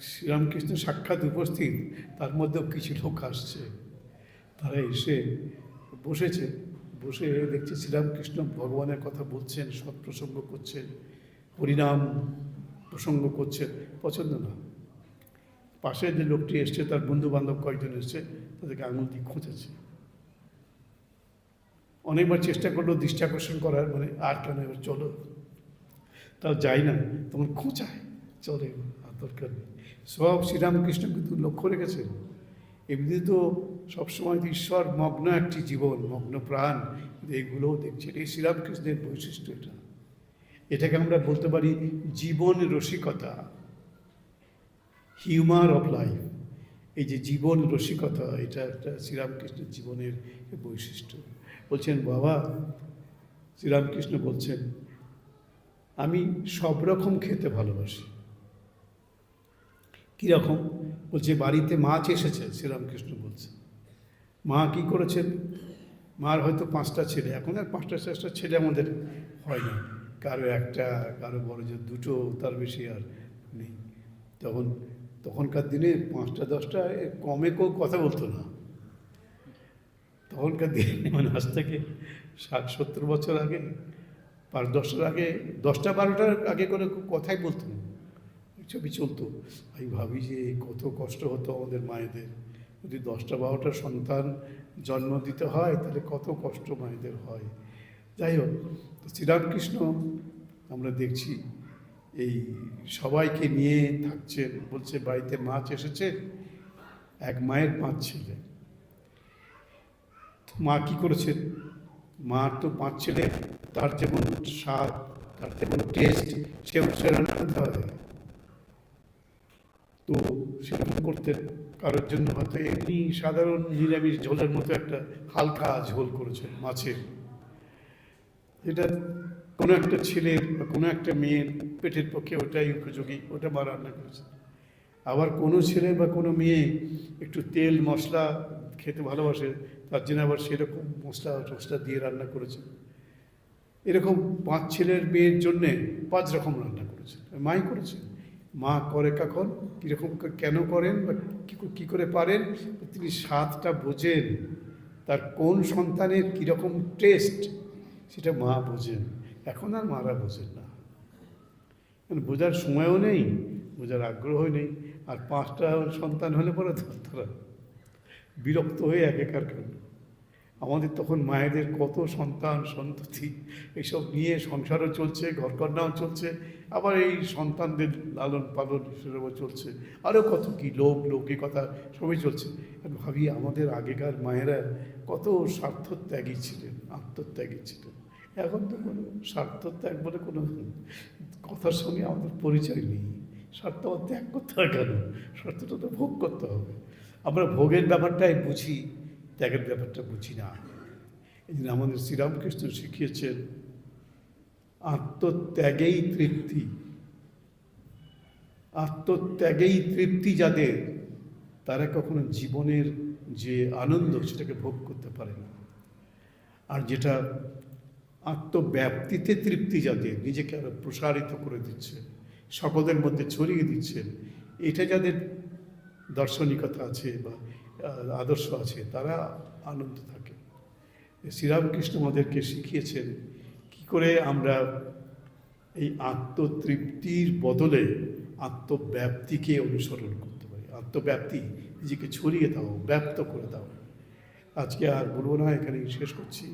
শ্রীরামকৃষ্ণ সাক্ষাৎ উপস্থিত, তার মধ্যেও কিছু লোক আসছে। তারা এসে বসেছে। বসে দেখছে শ্রীরামকৃষ্ণ ভগবানের কথা বলছেন, সৎ প্রসঙ্গ করছেন, হরিনাম প্রসঙ্গ করছেন। পছন্দ না। পাশে যে লোকটি এসছে, তার বন্ধু বান্ধব কয়েকজন এসছে, তাদেরকে আঙুল দিয়ে খোঁচেছে অনেকবার চেষ্টা করল দৃষ্টি আকর্ষণ করার মানে আর কেন এবার চলো? তাও যায় না তখন খোঁচায়। চলে আর দরকার নেই। সব শ্রীরামকৃষ্ণ কিন্তু লক্ষ্য রেখেছেন এমনি তো সবসময় ঈশ্বর মগ্ন একটি জীবন, মগ্ন প্রাণ এগুলোও দেখছেন, এই শ্রীরামকৃষ্ণের বৈশিষ্ট্য এটা। এটাকে আমরা বলতে পারি জীবন রসিকতা হিউমার অফ লাইফ এই যে জীবন রসিকতা, এটা একটা শ্রীরামকৃষ্ণের জীবনের বৈশিষ্ট্য। বলছেন, বাবা, শ্রীরামকৃষ্ণ বলছেন, আমি সব রকম খেতে ভালোবাসি। কীরকম? বলছে, বাড়িতে মাছ এসেছে, শ্রীরামকৃষ্ণ বলছে। মা কি করেছেন? মার হয়তো পাঁচটা ছেলে, এখন আর পাঁচটা চারটা ছেলে আমাদের হয় না। কারও একটা, কারও বড় যে দুটো, তার বেশি আর নেই। তখন, তখনকার দিনে পাঁচটা, দশটা কমে কেউ কথা বলতো না। তখনকার দিনে মানে আজ থেকে ষাট, সত্তর বছর আগে, পাঁচ, দশটার আগে, দশটা, বারোটার আগে করে কথাই বলতো না। ছবি চলতো। আমি ভাবি যে কত কষ্ট হতো আমাদের মায়েদের। যদি দশটা বারোটা সন্তান জন্ম দিতে হয়, তাহলে কত কষ্ট মায়েদের হয়। যাই হোক, তো শ্রীরামকৃষ্ণ আমরা দেখছি, এই সবাইকে নিয়ে থাকছেন, বলছে বাড়িতে মাছ এসেছে, এক মায়ের পাঁচ ছেলে। মা কি করেছেন? মার তো পাঁচ ছেলে, তার যেমন স্বাদ, তার যেমন টেস্ট সে অনুসারে তো সেরকম করতেন কারোর জন্য হয়তো এমনি সাধারণ নিরামিষ ঝোলের মতো একটা হালকা ঝোল করেছেন মাছের। এটা কোনো একটা ছেলের বা কোনো একটা মেয়ের পেটের পক্ষে ওটাই উপযোগী, ওটা মা রান্না করেছে আবার কোনো ছেলে বা কোনো মেয়ে একটু তেল, মশলা খেতে ভালোবাসে, তার জন্য আবার সেরকম মশলা টসলা দিয়ে রান্না করেছে এরকম পাঁচ ছেলের মেয়ের জন্যে পাঁচ রকম রান্না করেছে মাই করেছে মা করে কখন, কীরকম কেন করেন বা কী করে- পারেন, তিনি স্বাদটা বোঝেন। তার কোন সন্তানের কীরকম টেস্ট সেটা মা বোঝেন। এখন আর মারা বোঝেন না। কারণ বোঝার সময়ও নেই, বোঝার আগ্রহ নেই। আর পাঁচটা সন্তান হলে পরে তারা বিরক্ত হয়ে একাকার কাণ্ড আমাদের তখন মায়েদের কত সন্তান, সন্ততি এইসব নিয়ে সংসারও চলছে ঘরকন্যাও চলছে, আবার এই সন্তানদের লালন পালন সেসবও চলছে। আরও কত কি লোক লৌকিকতা সবই চলছে। ভাবি আমাদের আগেকার মায়েরা কত স্বার্থত্যাগী ছিলেন, আত্মত্যাগী ছিলেন। এখন তো কোনো স্বার্থত্যাগ বলে কোনো কথার সঙ্গে আমাদের পরিচয় নেই। স্বার্থ ত্যাগ করতে হয় কেন? স্বার্থটা তো ভোগ করতে হবে। আমরা ভোগের ব্যাপারটাই বুঝি। ত্যাগের ব্যাপারটা বুঝি না। এই জন্য আমাদের শ্রীরামকৃষ্ণ শিখিয়েছেন, আত্মত্যাগেই তৃপ্তি। আত্মত্যাগেই তৃপ্তি যাদের, তারা কখনো জীবনের যে আনন্দ সেটাকে ভোগ করতে পারে না। আর যেটা আত্মব্যাপ্তিতে তৃপ্তি যাদের, নিজেকে আরও প্রসারিত করে দিচ্ছে, সকলের মধ্যে ছড়িয়ে দিচ্ছেন এটা যাদের দার্শনিকতা আছে বা আদর্শ আছে, তারা আনন্দ থাকে। শ্রীরামকৃষ্ণ আমাদেরকে শিখিয়েছেন কি করে আমরা এই আত্মতৃপ্তির বদলে আত্মব্যাপ্তিকে অনুসরণ করতে পারি। আত্মব্যাপ্তি, নিজেকে ছড়িয়ে দাও, ব্যপ্ত করে দাও। আজকে আর বলব না, এখানেই শেষ করছি।